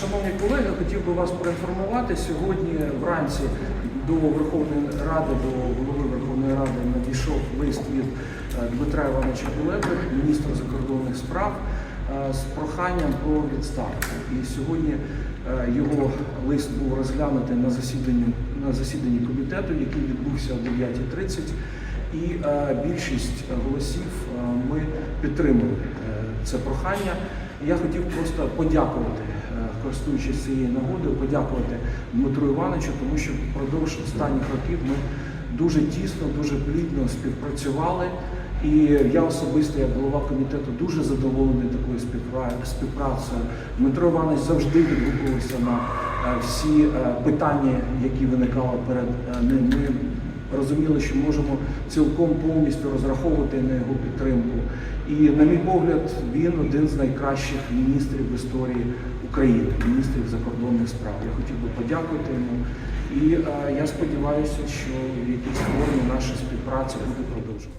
Шановні колеги, хотів би вас проінформувати. Сьогодні вранці до Верховної Ради, до голови Верховної Ради надійшов лист від е, Дмитра Івановича Кулеби, міністра закордонних справ, е, з проханням про відставку. І сьогодні е, його лист був розглянутий на засіданні, на засіданні комітету, який відбувся о 9.30. І більшість голосів ми підтримали це прохання. Я хотів просто подякувати, користуючись цією нагодою, подякувати Дмитру Івановичу, тому що впродовж останніх років ми дуже тісно, дуже плідно співпрацювали. І я особисто, як голова комітету, дуже задоволений такою співпра- співпрацею. Дмитро Іванович завжди відгукувався на е, всі е, питання, які виникали перед е, ним. Розуміли, що можемо цілком повністю розраховувати на його підтримку. І, на мій погляд, він один з найкращих міністрів в історії України, міністрів закордонних справ. Я хотів би подякувати йому. І е, я сподіваюся, що в якійсь формі наша співпраця буде продовжена.